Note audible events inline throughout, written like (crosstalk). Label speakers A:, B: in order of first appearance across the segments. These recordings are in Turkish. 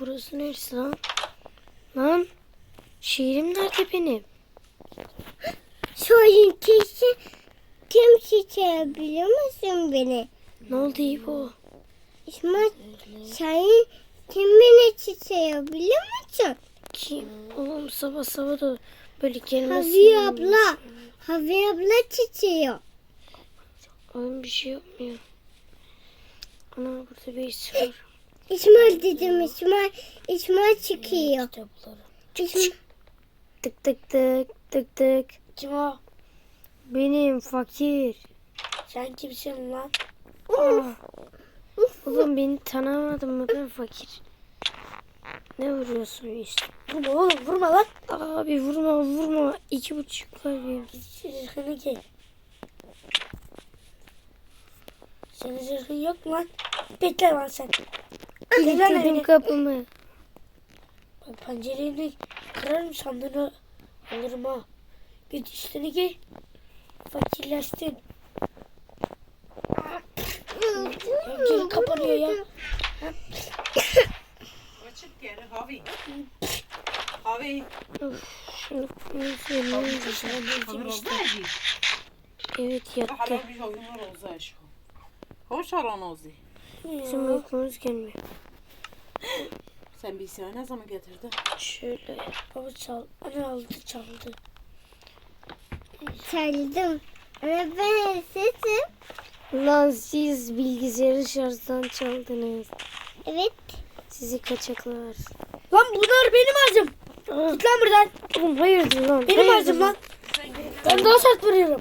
A: Burası neresi lan? Lan şehrim nerede benim?
B: Soyun kişi kim çiçeği biliyor musun beni?
A: Ne oldu İbo?
B: İsmail sen kim beni çiçeği biliyor musun?
A: Kim? Oğlum sabah sabah da böyle gelmesin.
B: Havi abla. Havi abla çiçeği.
A: Oğlum bir şey yapmıyor. Ana burada bir iş var.
B: İsmail dedim İsmail. İsmail çıkıyor.
A: Kitapları.
B: İsmail.
A: Tık tık tık tık tık.
C: Kim o?
A: Benim fakir.
C: Sen kimsin lan?
A: Aa. Oğlum beni tanımadın mı ben fakir. Ne vuruyorsun işte?
C: Vurma oğlum vurma lan.
A: Abi vurma vurma. İki buçuk kalbim.
C: Zırhını giy. Senin zırhın yok mu lan? Bekle lan sen. Gel evine.
A: kapımı.
C: Bak pencereni kırarım sandığını alırım ha. Git üstüne giy. Fakirleştin. Geri kapanıyor ya.
D: Açık geri Havi. Havi.
A: Şunu? Evet yattı.
D: Hoş aran oldu.
A: Bizim uykumuz gelmiyor.
D: Sen bilgisayarı ne zaman getirdin?
A: Şöyle.
C: Baba çal. Anne aldı çaldı.
B: Çaldım. Ama ben sesim.
A: Lan siz bilgisayarı şarjdan çaldınız.
B: Evet.
A: Sizi kaçaklar.
C: Lan bunlar benim ağzım. Git lan buradan.
A: oğlum hayırdır lan?
C: Benim
A: hayırdır
C: ağzım lan. Ben daha sert vuruyorum.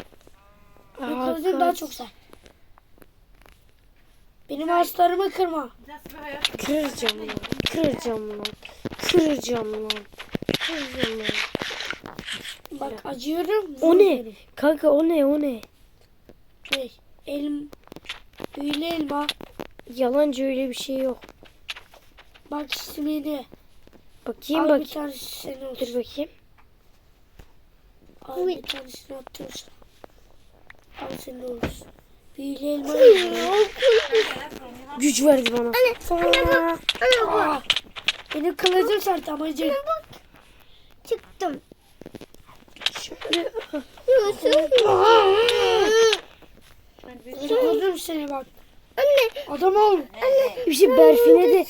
C: Benim daha çok sert. Benim ağızlarımı kırma.
A: Kıracağım lan. Kıracağım lan. Kıracağım lan. Kıracağım lan.
C: Bak acıyorum.
A: O ne? Kanka o ne o ne?
C: Ne? Elim. Büyülü elma.
A: Yalancı öyle bir şey yok.
C: Bak ismini.
A: Bakayım
C: Al
A: bak.
C: bir tanesi senin
A: Dur
C: olsun.
A: bakayım.
C: Al bir tanesini sana. Al senin olsun. Büyülü elma.
A: Güç verdi bana.
C: Aa, aa. Benim kılıcım sert amacım.
B: Çıktım.
A: Şöyle.
C: Öldürürüm seni bak.
B: Anne.
C: Adam ol.
A: İşte Berfin'e de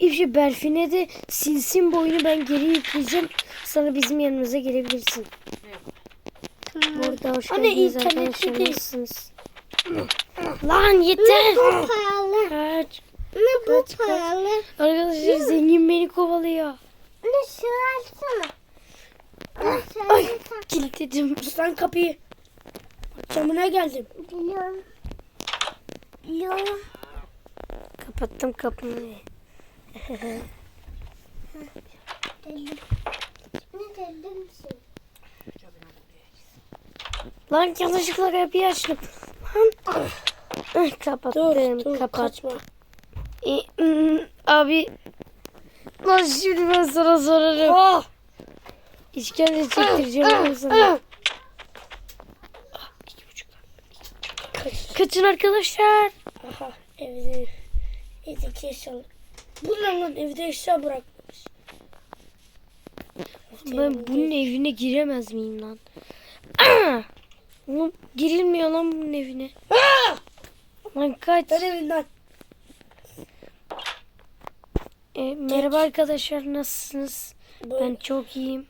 A: işte Berfin'e de silsin boyunu ben geri yükleyeceğim. Sonra bizim yanımıza gelebilirsin. Burada hoş
C: Anne,
A: geldiniz arkadaşlar. Nasılsınız? Lan yeter.
B: Pahalı.
A: Kaç.
B: Ne bu pahalı?
A: Arkadaşlar zengin beni kovalıyor.
B: Ne. Ne
A: Ay kilitledim.
C: Lan kapıyı. Camına geldim.
B: Biliyorum. Biliyorum.
A: Kapattım kapımı.
B: Dedim. Ne dedim sen?
A: Lan yanlışlıkla kapıyı açtım. Ah, Kapattım.
C: Dur dur
A: kapat.
C: kaçma.
A: E, Abi. Lan şimdi ben sana sorarım.
C: Oh.
A: İşkence çektireceğim ben sana. İki buçuk. Kaçın arkadaşlar.
C: Aha evde evdeki eşyalar. Bu ne lan evde eşya bırakmış.
A: Ben bunun evine giremez miyim lan? Oğlum girilmiyor lan bunun evine. Lan kaç.
C: Ben evinden.
A: E, merhaba arkadaşlar nasılsınız?
C: Bu
A: Ben çok iyiyim.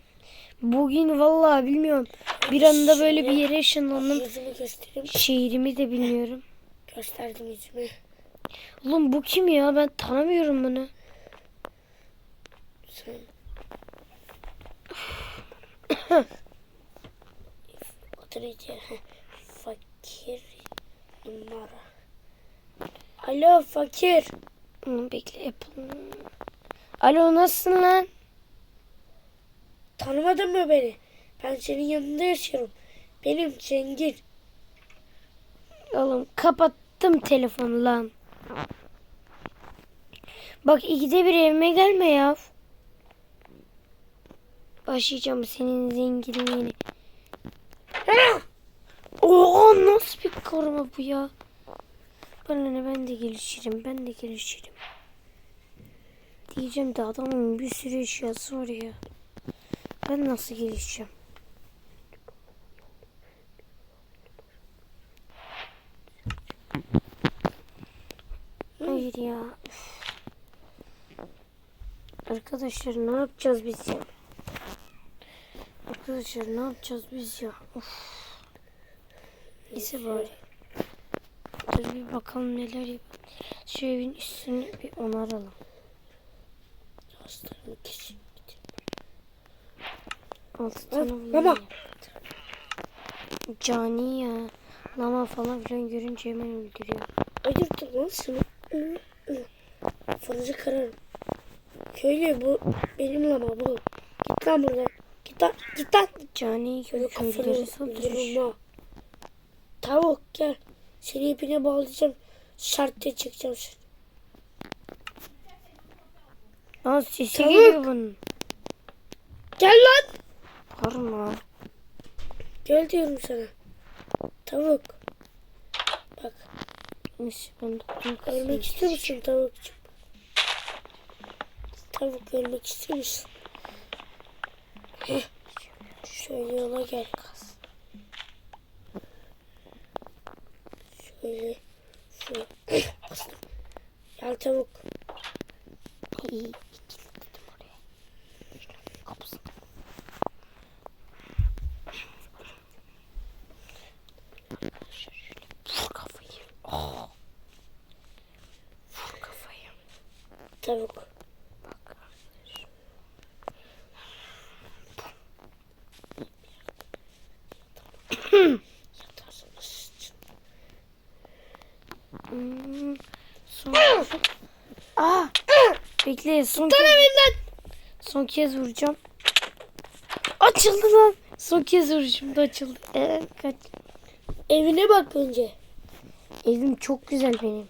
A: Bugün vallahi bilmiyorum. Bir anda böyle bir yere ışınlandım. Şehrimi de bilmiyorum.
C: Gösterdim yüzümü.
A: Oğlum bu kim ya? Ben tanımıyorum bunu.
C: Sen. (clears throat) Neydi? Fakir numara. Alo fakir.
A: Hı, Bekle yapalım. Alo nasılsın lan?
C: Tanımadın mı beni? Ben senin yanında yaşıyorum. Benim Cengiz.
A: Oğlum kapattım telefonu lan. Bak ikide bir evime gelme ya. Başlayacağım senin zenginliğini. Oo nasıl bir koruma bu ya? Bana ne ben de gelişirim ben de gelişirim. Diye diyeceğim de adamın bir sürü eşyası var ya. Ben nasıl gelişeceğim? Hayır ya. Arkadaşlar ne yapacağız biz ya? Arkadaşlar ne yapacağız biz ya? Of. Neyse bari. Dur bir bakalım neler yap. Şu evin üstünü bir onaralım.
C: Hastanın kesin.
A: Altı tane
C: baba.
A: yap. Cani ya. Lama falan filan görünce hemen öldürüyor.
C: Ayırttın lan seni. Fırıncı kırarım. Köylü bu benim lama bu. Git lan buradan. Lan. Git lan.
A: Cani
C: Böyle
A: köylüleri
C: vurma. Tavuk gel. Seni ipine bağlayacağım. Şart diye çekeceğim seni.
A: Aa sesi
C: Tavuk.
A: geliyor bunun.
C: Gel lan.
A: Parma.
C: Gel diyorum sana. Tavuk. Bak.
A: Neyse ben doktorum
C: Ölmek istiyor musun tavukçum? Tavuk ölmek istiyor musun? Heh. Şöyle yola gel. Şöyle. Şöyle. Bastım. (clears throat) Gel tavuk.
A: Aa! Bekle son kez... Son kez vuracağım. Açıldı lan. Son kez vuruşumda açıldı. Ee, kaç.
C: Evine bak önce.
A: Evim çok güzel benim.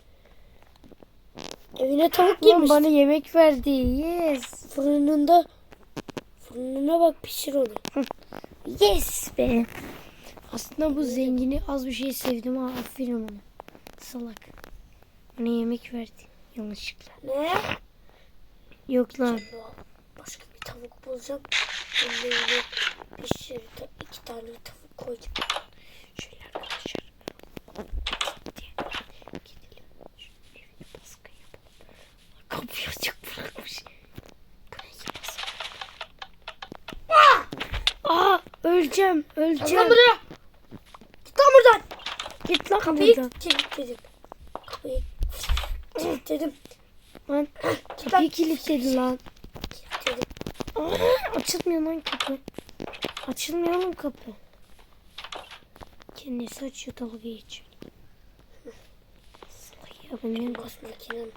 C: Evine tavuk yemiş.
A: bana yemek verdi. Yes.
C: Fırınında. Fırınına bak pişir onu.
A: Yes be. Aslında bu zengini az bir şey sevdim ha. Aferin ona. Salak. Bana yemek verdi. Yanlışlıkla.
C: Ne?
A: Yok lan.
C: Başka bir tavuk bulacağım. Yine pişir. ta- iki tane tavuk koyacağım.
A: Şöyle arkadaşlar. Gidelim. Şu evine baskın yapalım. Kapıyı açık bırakmış. Buraya baskın. Aa! Öleceğim.
C: Gel lan
A: Öleceğim.
C: buraya. Git lan buradan.
A: Git lan
C: Kapıyı
A: buradan.
C: kilitledim. Kapıyı kilitledim.
A: Lan kapıyı kilitledi lan.
C: Kilitledim.
A: Aa, açılmıyor lan kapı. Açılmıyor lan kapı. Kendisi açıyor dalga geçiyor. Ya ben ne
C: Bas makinem.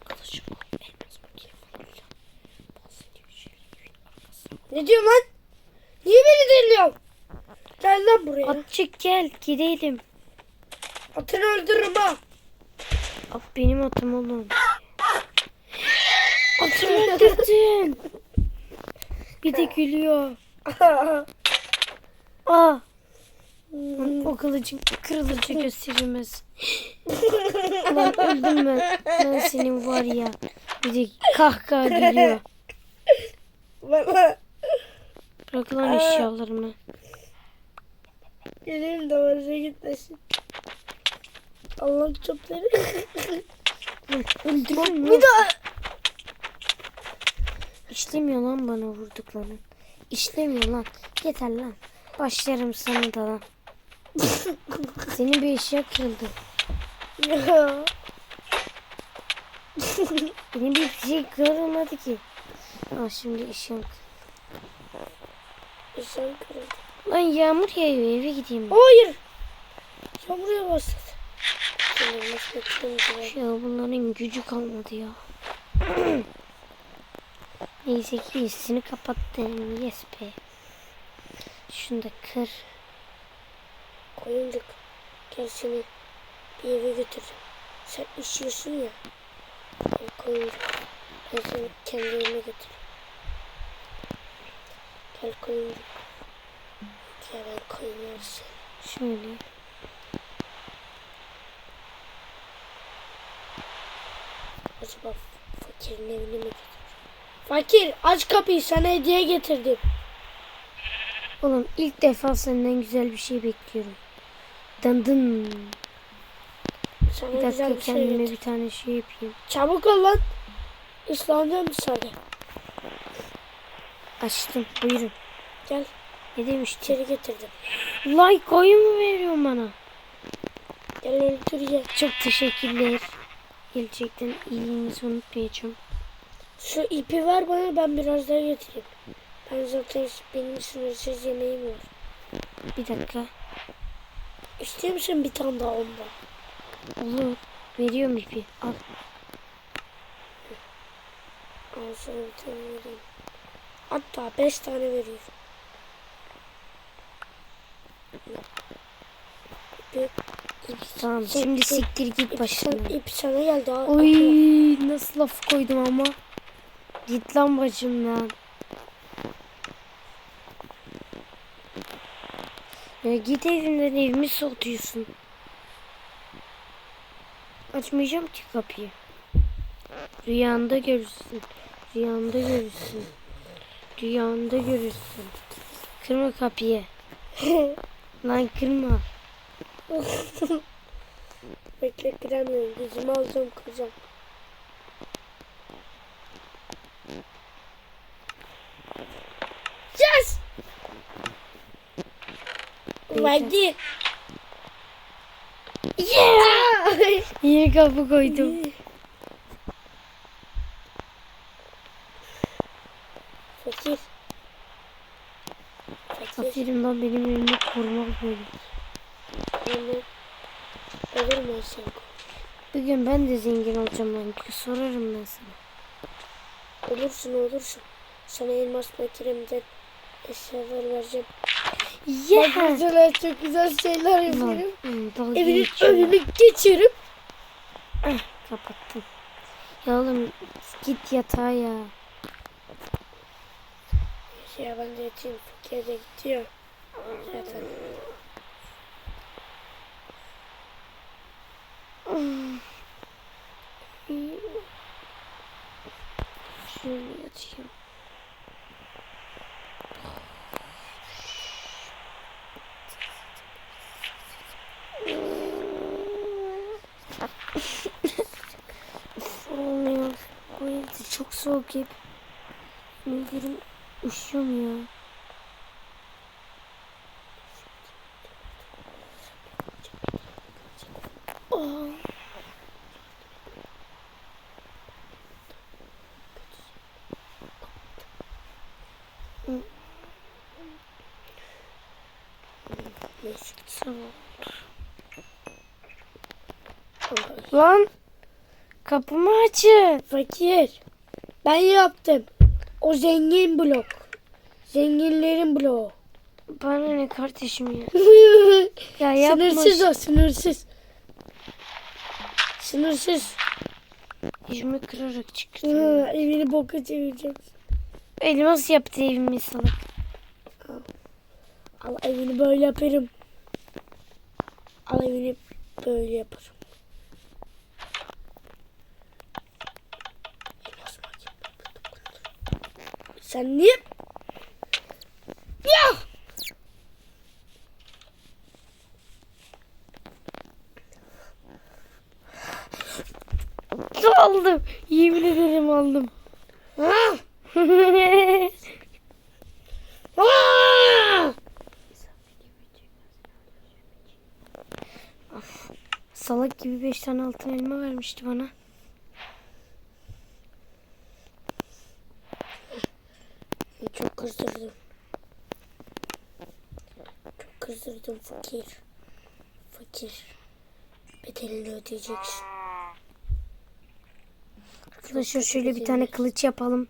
A: arkadaşım elmas makine falan filan. Bahsediyor şöyle evin arkasına.
C: Ne diyorsun lan? Niye beni deliyorsun? Gel lan buraya.
A: Atçık gel gidelim.
C: Atını öldürürüm ha.
A: At benim atım oğlum. (laughs) Atımı öldürdün. Bir de gülüyor. Aa. Lan (laughs) O kılıcın kırılınca (laughs) gösterilmez. Lan öldüm ben. Ben senin var ya. Bir de kahkaha geliyor. Bırak lan eşyalarımı.
C: gelin de varsa gitmesin. Allah çöpleri.
A: Öldürün
C: bir
A: lan.
C: daha.
A: İşlemiyor lan bana vurdukların. İşlemiyor lan. Yeter lan. Başlarım sana da lan. Senin bir eşya kırıldı. Benim bir şey kırılmadı ki. Aa şimdi eşyam kırıldı.
C: İnsan kırıldı.
A: Lan yağmur yağıyor eve gideyim. ben.
C: Hayır. Yağmuraya başladı. Bekliyorum
A: Ya bunların gücü kalmadı ya. (clears throat) Neyse ki üstünü kapattım. Yes be. Şunu da kır.
C: Koyuncuk. Gel seni bir eve götüreceğim. Sen işiyorsun ya. Gel koyuncuk. Ben seni kendi evime götüreyim. Gel koyuncuk. Gel ben koyun yarısı.
A: Şöyle.
C: Acaba fakirin evine mi götürsem? Fakir aç kapıyı sana hediye getirdim.
A: Oğlum ilk defa senden güzel bir şey bekliyorum. Dın dın.
C: Sana
A: Bir dakika
C: güzel bir şey
A: kendime
C: getirdim.
A: bir tane şey yapayım.
C: Çabuk ol lan. İslam'da müsaade.
A: Açtım buyurun.
C: Gel
A: Ne demiştin?
C: içeri getirdim.
A: Like oyun mu veriyorsun bana?
C: Gel öldür.
A: Çok teşekkürler. Gerçekten iyiliğinizi unutmayacağım.
C: Şu ipi ver bana ben biraz daha getireyim. Ben zaten benim sınırsız yemeğim var.
A: Bir dakika.
C: İstiyor musun bir tane daha ondan?
A: Olur. Veriyorum ipi. Al.
C: Al sana bir tane vereyim. Hatta beş tane veriyorum. İpi,
A: Tamam
C: Şey,
A: şimdi
C: ip-
A: siktir git başına.
C: ip sana geldi.
A: Oy nasıl laf koydum ama. Git lan bacımdan. Ya git evimden evimi soğutuyorsun. Açmayacağım ki kapıyı. Rüyanda görürsün. Rüyanda görürsün. Rüyanda görürsün. Kırma kapıyı. (laughs) Lan kırma. (laughs)
C: Bekle kıramıyorum. Dizimi alacağım kıracağım. Yes! Verdi. Yeah!
A: Yeni kapı koydum.
C: Fakir. Fakir.
A: Aferin lan benim evimi korumak böyle.
C: Yani, olur mu sen?
A: Bugün ben de zengin olacağım lan. Sorarım ben sana.
C: Olursun olursun. Sana elmas makinemden eşyalar vereceğim.
A: Yeah.
C: güzel çok güzel şeyler yapıyorum.
A: hmm,
C: Evinin önünü geçiyorum.
A: Kapattım. Ya oğlum git yatağa ya.
C: Ya ben de yatayım. Fakir de gitti ya. Zaten.
A: Şöyle yatayım. Olmuyor. Bu evde çok soğuk hep. Ellerim üşüyorum ya. Oh.
C: Neyse.
A: Sağ ol. Lan kapımı açın.
C: Fakir. Ben yaptım. O zengin blok. Zenginlerin bloğu.
A: Bana ne kardeşim ya. (laughs) Ya yapma.
C: sınırsız o sınırsız. Sınırsız.
A: Yüzümü kırarak çıktı.
C: Hı, evini boka çevireceğim.
A: Elmas yaptı evimi salak.
C: Al evini böyle yaparım. Al evini böyle yaparım. Elmas makine. Sen niye? Ya!
A: Aldım. Yemin ederim aldım. (laughs) Salak gibi 5 tane altın elma vermişti bana.
C: Çok kızdırdım. Çok kızdırdım fakir. Fakir. Bedelini ödeyeceksin.
A: Arkadaşlar şöyle bir tane kılıç yapalım.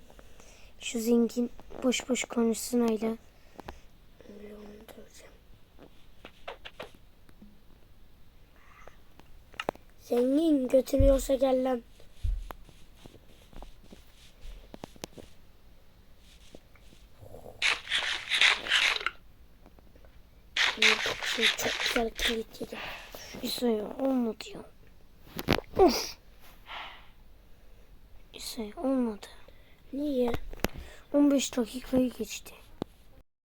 A: Şu zengin boş boş konuşsun.
C: Öyle. Zengin götürüyorsa gel lan. Şimdi kapısını çok
A: Bir sayı olmadı ya. Neyse olmadı.
C: Niye?
A: 15 dakikayı geçti.